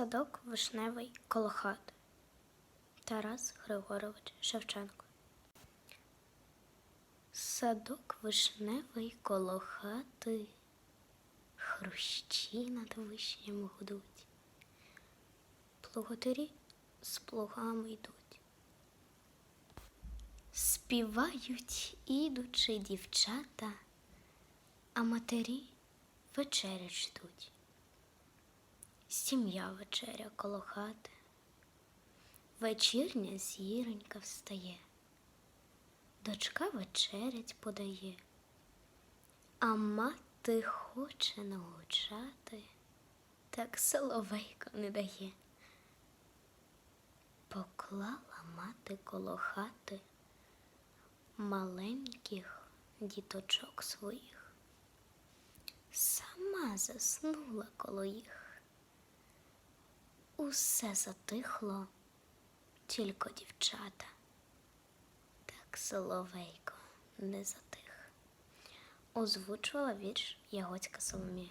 Садок вишневий коло хати. Тарас Григорович Шевченко. Садок вишневий коло хати. Хрущі над вишням гудуть. Плуготарі з плугами йдуть. Співають ідучи дівчата, а матері вечерять ждуть. Сім'я вечеря коло хати. Вечірня зіронька встає, дочка вечерять подає, а мати хоче нагучати, так соловейко не дає. Поклала мати коло хати маленьких діточок своїх, сама заснула коло їх. Усе затихло, тільки дівчата. Так соловейко не затих. Озвучувала вірш Ягоцька Соломія.